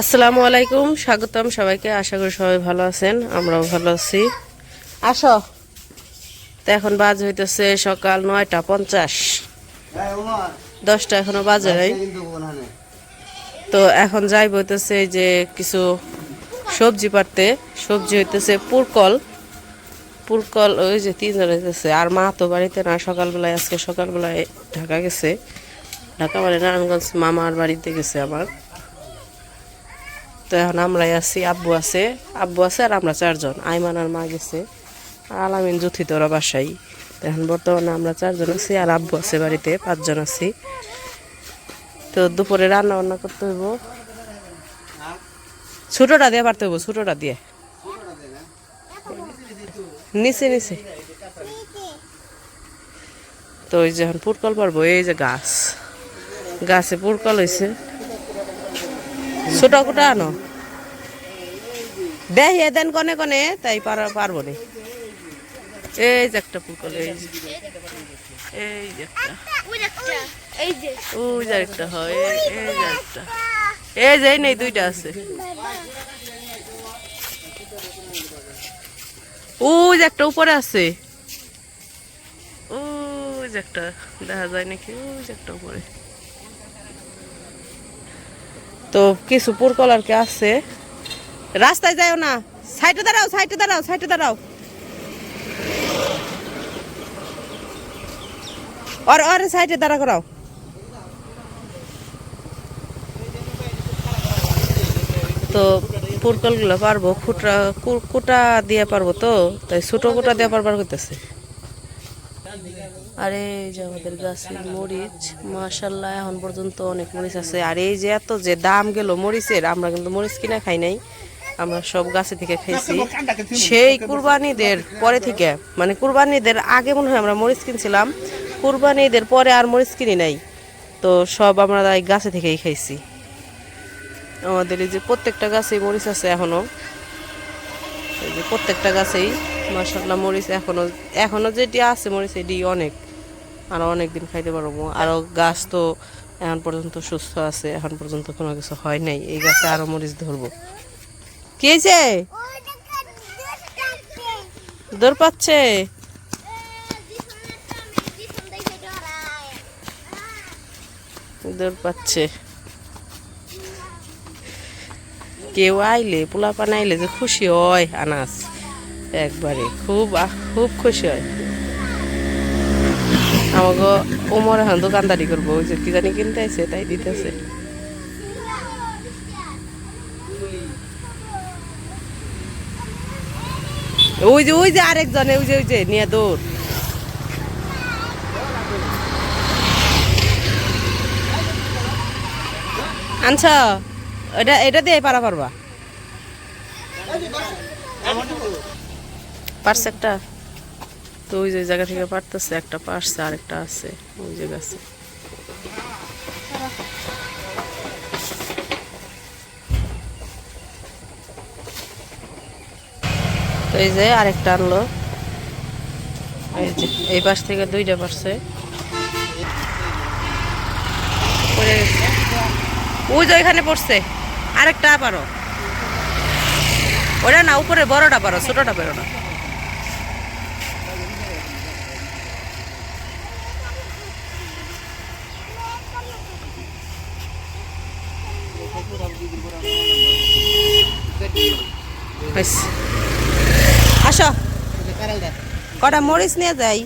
আসসালামু আলাইকুম স্বাগতম সবাইকে। আশা করি সবাই ভালো আছেন আমরাও ভালো আছি। আসো। তো এখন বাজ হইতেছে সকাল নয়টা পঞ্চাশ। দশটা এখনও বাজে নাই তো এখন যাই বইতেছে যে কিছু সবজি পারতে সবজি হইতেছে পুরকল। পুরকল ওই যে তিনজন হইতেছে। আর মা তো বাড়িতে না সকালবেলায় আজকে সকালবেলায় ঢাকা গেছে। ঢাকা মানে নারায়ণগঞ্জ মামার বাড়িতে গেছে আমার। তো এখন আমরাই আছি, আব্বু আছে। আব্বু আছে আর আমরা চারজন। আইমান মা গেছে। আর আলামিন জুথিত ওরা বাসাই তো এখন বর্তমানে আমরা চারজন আছি আর আব্বু আছে বাড়িতে, পাঁচজন আছি। তো দুপুরে রান্না বান্না করতে হইব। ছোটটা দিয়ে পারতে হইব, ছোটটা দিয়ে। নিচে নিচে। তো ওই যে এখন পুরকল পারব, এই যে গাছ। গাছে পুরকল হয়েছে ছোট কুটা আনো। দেখ দেন কনে কনে তাই পারা- পারব নি। এই যে একটা পুরকল এই যে। এই যে একটা। এই যে। ওই যে একটা হয় এই যে একটা এই যে নেই দুইটা আছে। ওই যে একটা উপরে আছে। ওই যে একটা দেখা যায় নাকি? ওই যে একটা উপরে। তো কিছু কি আছে। রাস্তায় যাও না। সাইডে দাঁড়াও সাইডে দাঁড়াও সাইডে দাঁড়াও। আর আর সাইডে দাঁড়া করাও। তো পুরকলগুলো পারব খুঁটা কু- কুটা দিয়ে পারব তো, তাই ছোটো কুটা দিয়ে পারবার হইতেছে। আরে এই যে আমাদের গাছের মরিচ মাশাল্লাহ এখন পর্যন্ত অনেক মরিচ আছে। আর এই যে এত যে দাম গেল মরিচের, আমরা কিন্তু মরিচ কিনা খাই নাই, আমরা সব গাছে থেকে খাইছি। সেই কুরবানিদের পরে থেকে মানে কুরবানিদের আগে মনে হয় আমরা মরিচ কিনছিলাম, কুরবানিদের পরে আর মরিচ কিনি নাই। তো সব আমরা এই গাছে থেকেই খাইছি। আমাদের এই যে প্রত্যেকটা গাছেই মরিচ আছে এখনও। এই যে প্রত্যেকটা গাছেই মাসাল্লাহ মরিচ এখনও এখনও যেটি আছে মরিচ, এটি অনেক। আরও অনেক দিন খাইতে পারব। আরও গাছ তো এখন পর্যন্ত সুস্থ আছে, এখন পর্যন্ত কোনো কিছু হয় নাই। এই গাছে আরও মরিচ ধরবো। কে যে? দৌড় পাচ্ছে। দৌড় পাচ্ছে। কেউ আইলে পোলা পান আইলে যে খুশি হয়, আনাস। একবারে। খুব খুব খুশি হয়। আমাকে ওমর এখন দোকানদারি করব, ওই যে কি জানি কিনতে আছে তাই দিতেছে। ওই যে ওই যে আরেকজনে, ওই যে ওই যে, নিয়ে দৌড়। আনছ? এটা এটা দিয়ে পারা পারবা। পারছে একটা? তো ওই যে জায়গা থেকে পারতেছে একটা পারছে আরেকটা আছে ওই যে গাছে তো এই যে আরেকটা আনলো। এই যে এই পাশ থেকে দুইটা পারছে। পড়ে গেছে। ওই যে ওইখানে পড়ছে। আরেকটা পারো ওটা না উপরে বড়টা পারো ছোটটা পারো না। হইছে। আসো। কটা মরিচ নিয়ে যাই।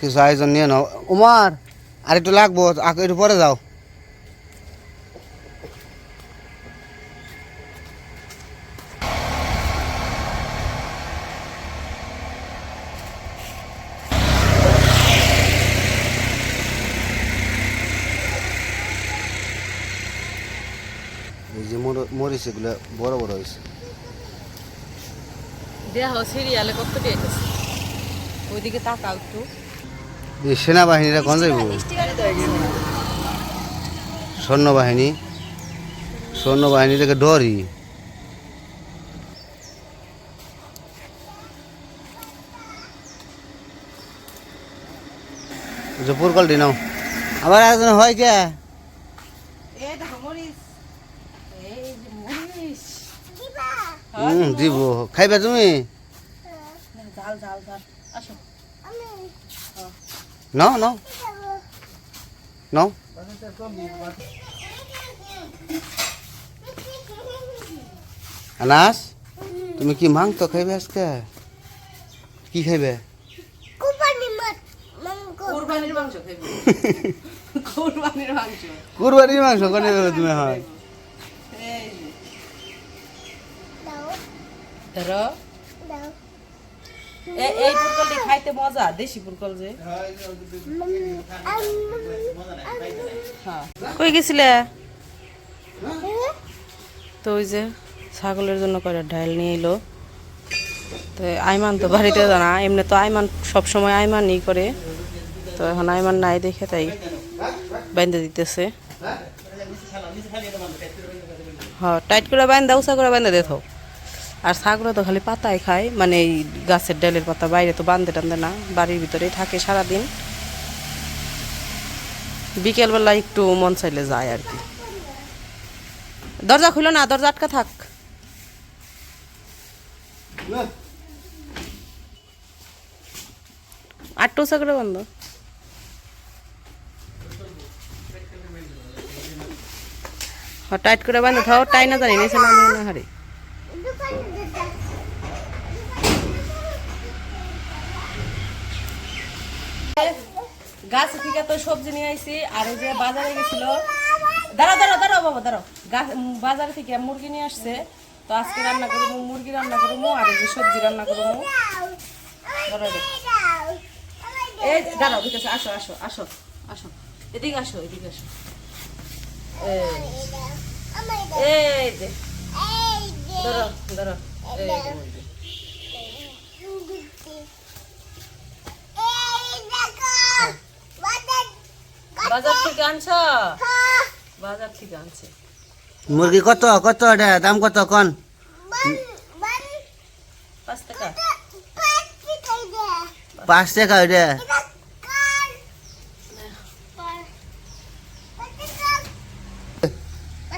কিছু আয়োজন নিয়ে নাও। উমার আর একটু লাগবো একটু পরে যাও এই যে মরিচ এগুলো বড় বড় হয়েছে। দেহ সিরিয়ালে কত ওইদিকে তাকাও একটু। এই সেনাবাহিনীরা কোন যাইব? সৈন্যবাহিনী সৈন্যবাহিনী থেকে ডরি ওই যে পুরকলটি নাও। আবার হয় কে এই দেখো মরিচ এই যে মরিচ হুম দিব। খাইবে তুমি? নাও নাও। নাও। আনাস তুমি কি মাংস খাইবে আজকে? কি খাইবে? কুরবানির মাংস। কুরবানির মাংস কুরবানির মাংস। কোনে তুমি হয় এই যে ধরো এ- এই পুরকলটি খাইতে মজা দেশি পুরকল যে। হ্যাঁ। কই গেছিলে? তো ওই যে ছাগলের জন্য করে ডাইল নিয়ে এলো। তো আইমান তো বাড়িতে জানা এমনি তো আইমান সবসময় আইমানই করে। তো এখন আইমান নাই দেখে তাই বাইন্দে দিতেছে। হ্যাঁ টাইট করে বাইন্দা উষা করে বাইন্দা দেখো আর ছাগল তো খালি পাতায় খায় মানে এই গাছের ডালের পাতা বাইরে তো বান্ধে টান্ধে না, বাড়ির ভিতরেই থাকে সারাদিন। বিকেলবেলা একটু মন চাইলে যায় আর কি। দরজা খুলো না, দরজা আটকা থাক। আটটু করে বন্ধ? টাইট করে বান্ধে থাও টাই না জানি না হারে। গাছ থেকে তো সবজি নিয়ে আইছি আর এই যে বাজারে গেছিল। দাঁড়াও দাঁড়াও দাঁড়াও বাবা দাঁড়াও। গাছ বাজারে থেকে মুরগি নিয়ে আসছে। তো আজকে রান্না করব মুরগি রান্না করব আর এই যে সবজি রান্না করব। এই দাঁড়াও ঠিক আছে আসো আসো আসো আসো। এদিকে আসো এদিকে আসো। এই, যে দাঁড়াও দাঁড়াও। এই যে মুরগি। বাজার থেকে আনছ? বাজার থেকে আনছে। মুরগি কত? কত এটা? দাম কত কন? পাঁচ টাকা। পাঁচ টাকা ওইটা।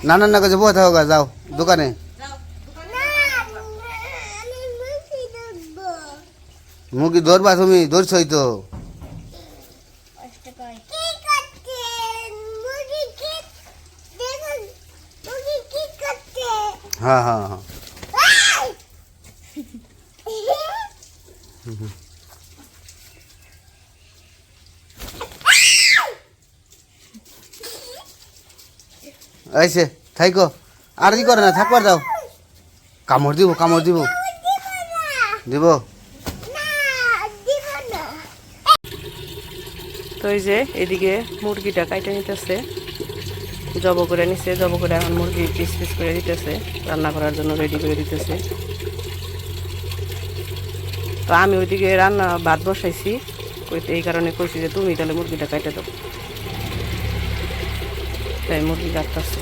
না না কাছে থাকো গা, যাও দোকানে। মুরগি ধরবা তুমি ধরছই তো। হ্যাঁ হ্যাঁ হ্যাঁ। আইসে থাইকো। আর কি করে না থাকবার দাও। কামড় দিব কামড় দিব। দিব। তো এই যে, এদিকে মুরগিটা কাইটে নিতেছে। জব করে নিছে, জব করে এখন মুরগি পিস পিস করে দিতেছে, রান্না করার জন্য রেডি করে দিতেছে। তো আমি ওইদিকে রান্না ভাত বসাইছি, কইতে এই কারণে কইছি যে তুমি তাহলে মুরগিটা কাটে দাও। তাই মুরগি কাটতেছে।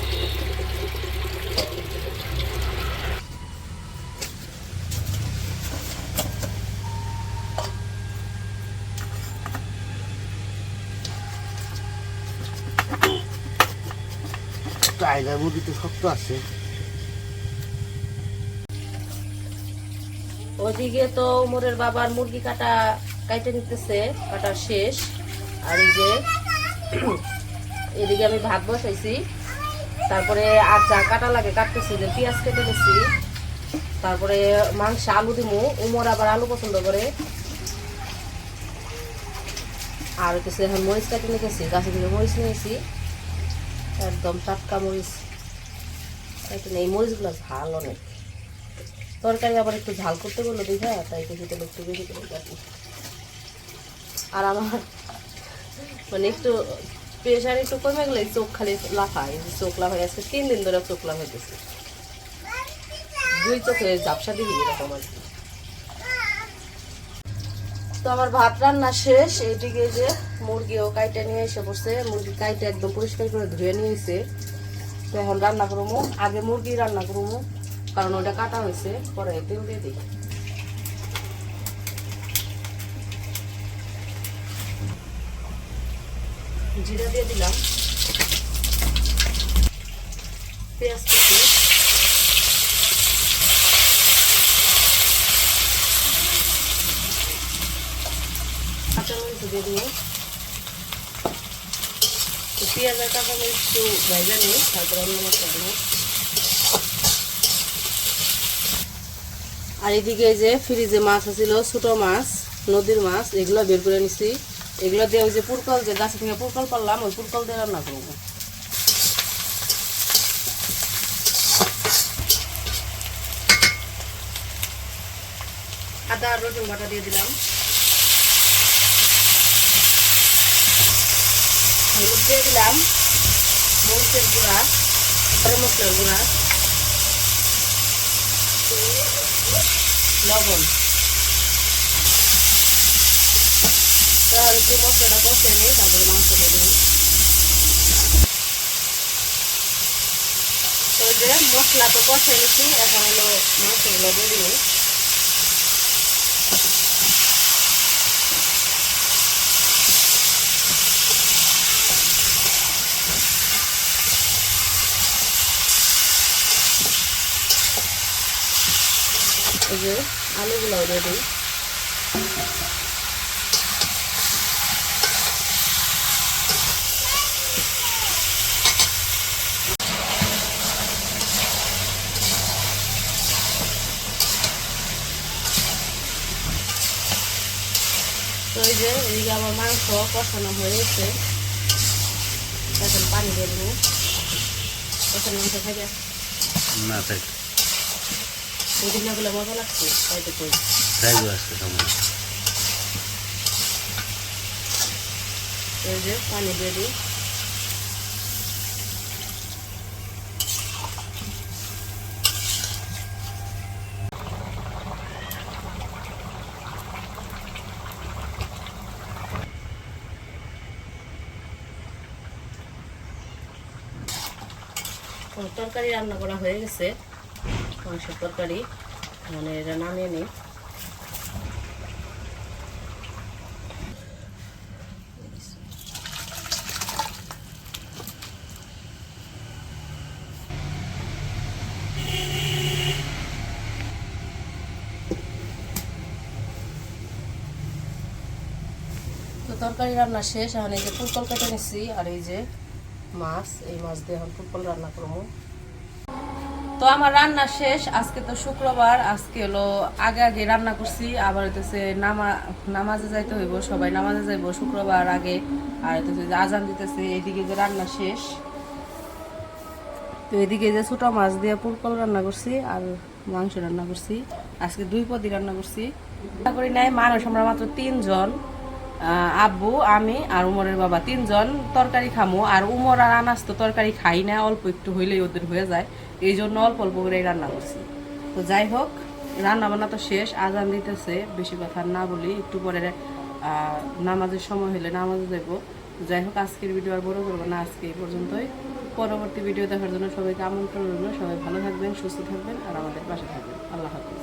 টাইগার মুরগি তো শক্ত আছে। ওদিকে তো উমরের বাবার মুরগি কাটা, কাইটে নিতেছে, কাটা শেষ। আর এই যে, এদিকে আমি ভাত বসাইছি। তারপরে আর যা কাটা লাগে কাটতেছি, যে পেঁয়াজ কেটে দিচ্ছি তারপরে মাংস আলু দিমু, উমর আবার আলু পছন্দ করে। আর হইতেছে এখন মরিচ কাটে নিতেছি, গাছে থেকে মরিচ নিয়েছি। একদম টাটকা মরিচ। কাটে নেই মরিচগুলো ঝাল অনেক। তরকারি আবার একটু ঝাল করতে বলল দেখে, তাই কিছু তেল একটু বেশি করে আর আমার মানে একটু প্রেশার একটু কমে গেলে চোখ খালি লাফায় চোখ লাফায় আজকে তিন দিন ধরে চোখ লাফাইতেছে। দুই চোখে ঝাপসা দিবি এরকম আর কি। তো আমার ভাত রান্না শেষ, এইদিকে যে মুরগিও কাইটা নিয়ে এসে পড়ছে। মুরগি কাইটা একদম পরিষ্কার করে ধুয়ে নিয়েছে। তো এখন রান্না করব। আগে মুরগি রান্না করব, কারণ ওটা কাটা হয়েছে, পরে তেল দিয়ে দিই। জিরা দিয়ে দিলাম। পেঁয়াজ দিয়ে দিব। তো পেঁয়াজ আর কাঁচামরিচ একটু ভেজে নিই, তারপর অন্য মশলা দেবো। আর এদিকে যে ফ্রিজে মাছ আছিল, ছোট মাছ, নদীর মাছ, এগুলো বের করে নিছি। এগুলো দিয়ে ওই যে পুরকল যে গাছ থেকে পুরকল পারলাম ওই পুরকল দিয়ে রান্না করব। আদা রসুন বাটা দিয়ে দিলাম। হলুদ দিলাম, মরিচের গুঁড়া, গরম মশলার গুঁড়া, লবণ। একটু মশলাটা কষে নিই, তারপরে মাংস দিয়ে দিই তো মশলা তো কষে নিচ্ছি এখন হলো মাংসগুলো দিয়ে দিই যে আলুগুলো দিয়ে দিই। যে এদিকে আমার মাংস কষানো হয়ে গেছে। এখন পানি দেবো। কষানো মাংস থাকে। না তাই মজা লাগছে কই। এই যে পানি দিয়ে দিই। তরকারি রান্না করা হয়ে গেছে। মাংসের তরকারি মানে এটা নামিয়ে নিই। তরকারি রান্না শেষ, এখন এই যে ফুলকল কেটে নিচ্ছি আর এই যে মাছ, এই মাছ দিয়ে এখন ফুলকল রান্না করব। তো আমার রান্না শেষ, আজকে তো শুক্রবার, আজকে হলো আগে আগে রান্না করছি, আবার হইতেছে নামা, নামাজে যাইতে হইব, সবাই নামাজে যাইব শুক্রবার আগে, আর হইতেছে আজান দিতেছে, এদিকে যে রান্না শেষ। তো এদিকে যে ছোটো মাছ দিয়ে পুরকল রান্না করছি আর মাংস রান্না করছি, আজকে দুই পদি রান্না করছি। রান্না করি নাই মানুষ আমরা মাত্র তিনজন। আব্বু, আমি আর উমরের বাবা তিনজন তরকারি খামো। আর উমর আর আনাস তো তরকারি খাই না, অল্প একটু হইলেই ওদের হয়ে যায়। এই জন্য অল্প অল্প করে রান্না করছি। তো যাই হোক রান্না বান্না তো শেষ, আজান দিতেছে, বেশি কথা না বলি, একটু পরে নামাজের সময় হলে নামাজে যাব যাই হোক, আজকের ভিডিও আর বড় করব না, আজকে এই পর্যন্তই। পরবর্তী ভিডিও দেখার জন্য সবাইকে আমন্ত্রণ রইল। সবাই ভালো থাকবেন, সুস্থ থাকবেন, আর আমাদের পাশে থাকবেন। আল্লাহ হাফিজ।